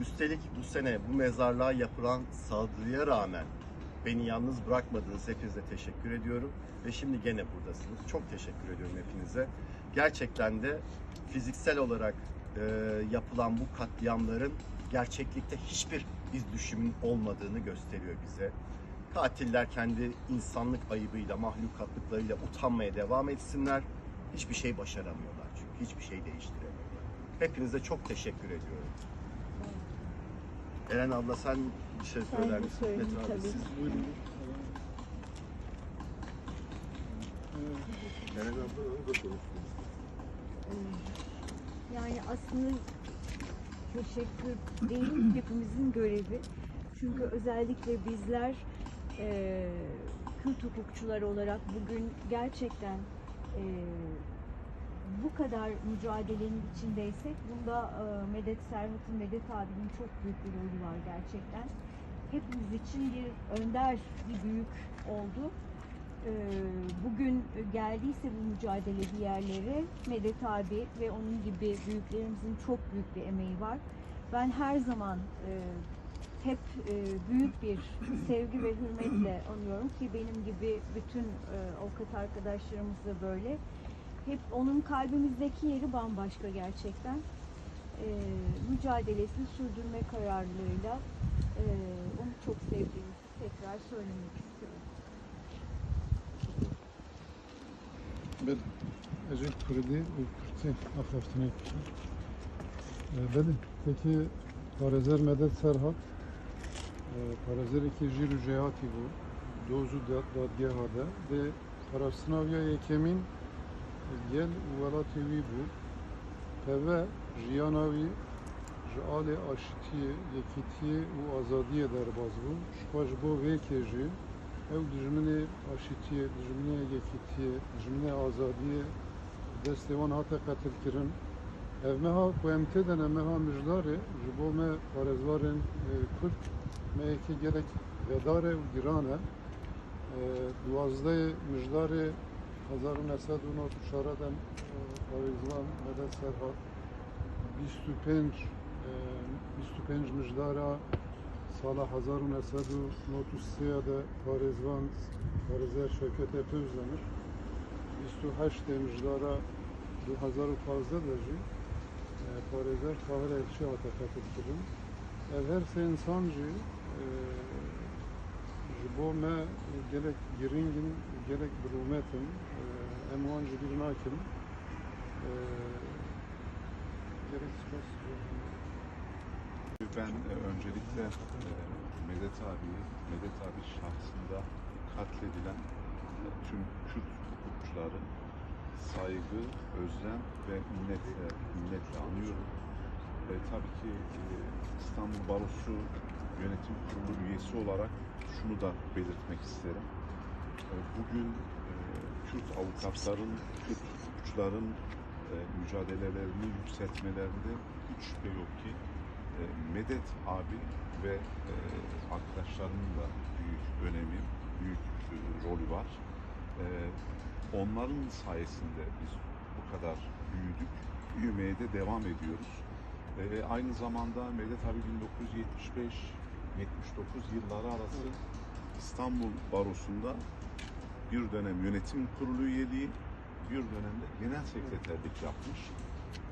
Üstelik bu sene bu mezarlığa yapılan saldırıya rağmen beni yalnız bırakmadığınız hepinize teşekkür ediyorum. Ve şimdi gene buradasınız. Çok teşekkür ediyorum hepinize. Gerçekten de fiziksel olarak e, yapılan bu katliamların gerçeklikte hiçbir iz düşümün olmadığını gösteriyor bize. Katiller kendi insanlık ayıbıyla, mahlukatlıklarıyla utanmaya devam etsinler. Hiçbir şey başaramıyorlar çünkü. Hiçbir şey değiştiremiyorlar. Hepinize çok teşekkür ediyorum. Eren abla sen bir şey Ben söyler misin? söyleyeyim Metin abi, tabii. siz buyurun. Eren abla onu da konuştu. Yani aslında teşekkür değil hepimizin görevi. Çünkü özellikle bizler e, Kürt hukukçular olarak bugün gerçekten e, bu kadar mücadelenin içindeysek bunda e, Medet Serhat'ın, Medet abinin çok büyük bir rolü var gerçekten. Hepimiz için bir önder, bir büyük oldu. Ee, bugün geldiyse bu mücadele bir yerlere Medet abi ve onun gibi büyüklerimizin çok büyük bir emeği var. Ben her zaman e, hep e, büyük bir sevgi ve hürmetle anıyorum ki benim gibi bütün e, avukat arkadaşlarımız da böyle hep onun kalbimizdeki yeri bambaşka gerçekten. E, mücadelesini sürdürme kararlılığıyla e, onu çok sevdiğimizi tekrar söylemek istiyorum. Bəli. Özür kurdi, kurdi aflaftına gittim. Ee, Bəli. Peki Parazer Medet Serhat Parazer iki jiru jehati bu. Dozu dadgehada ve Parasınavya yekemin gel uvelati wî bû peve jiyana wî ji alê aşitiyê, yekîtiyê û azadiyê derbas bû ji xwe ji bo wêkê jî ew dijminê aşitiyê, dijminê yekîtiyê, dijminê azadiyê destê wan hate qetilkirin ev meha QMT-den ev meha mijdarê ji bo me parêzvarên e, Kurd meyekê gelek vedare û giran e duwazdeyê mijdarê Hazarın Esedun Otu Şaraden Parizlan e, Medet Serhat 25 25 e, müjdara sala Hazarun Esedu Notu Siyade Parizvan Parizer Şevket Efe Özdemir 28 müjdara 2015 derci Parizer Tahir Elçi Ata Katıltırım Evher Sensancı e, Jibo me gelek giringin, gelek brumetin, ji bîr nakin e, gerek spas Ben öncelikle e, Medet abiyi, Medet abi şahsında katledilen e, tüm Kürt hukukçuları saygı, özlem ve minnetle, minnetle anıyorum. E, tabii ki e, İstanbul Barosu Yönetim Kurulu üyesi olarak şunu da belirtmek isterim. Bugün Kürt avukatların, Kürt hukukçuların e, mücadelelerini yükseltmelerinde hiç şüphe yok ki e, Medet abi ve e, arkadaşlarının da büyük önemi, büyük e, rolü var. E, onların sayesinde biz bu kadar büyüdük, büyümeye de devam ediyoruz. E, aynı zamanda Medet abi 1975-79 yılları arası İstanbul Barosu'nda bir dönem yönetim kurulu üyeliği, bir dönemde genel sekreterlik yapmış.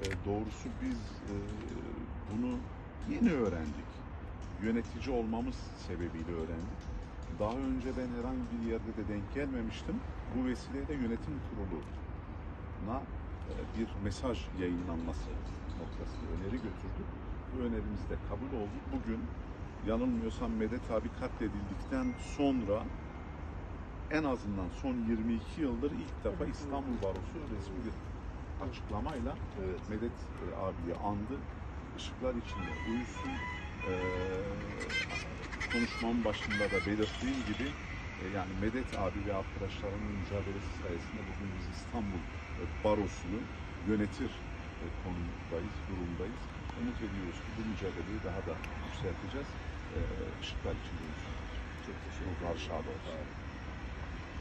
E, doğrusu biz e, bunu yeni öğrendik. Yönetici olmamız sebebiyle öğrendik. Daha önce ben herhangi bir yerde de denk gelmemiştim. Bu vesileyle yönetim kuruluna e, bir mesaj yayınlanması noktasında öneri götürdük. Bu önerimiz de kabul oldu. Bugün yanılmıyorsam Medet abi katledildikten sonra en azından son 22 yıldır ilk defa İstanbul Barosu resmi bir açıklamayla Evet. Medet e, abiyi andı. Işıklar içinde uyusun. Ee, konuşmamın başında da belirttiğim gibi e, yani Medet abi ve arkadaşlarının mücadelesi sayesinde bugün biz İstanbul e, Barosu'nu yönetir konumdayız, durumdayız. Umut ediyoruz ki bu mücadeleyi daha da yükselteceğiz. Işıklar içinde. Çok teşekkür Ruhlar şad olsun.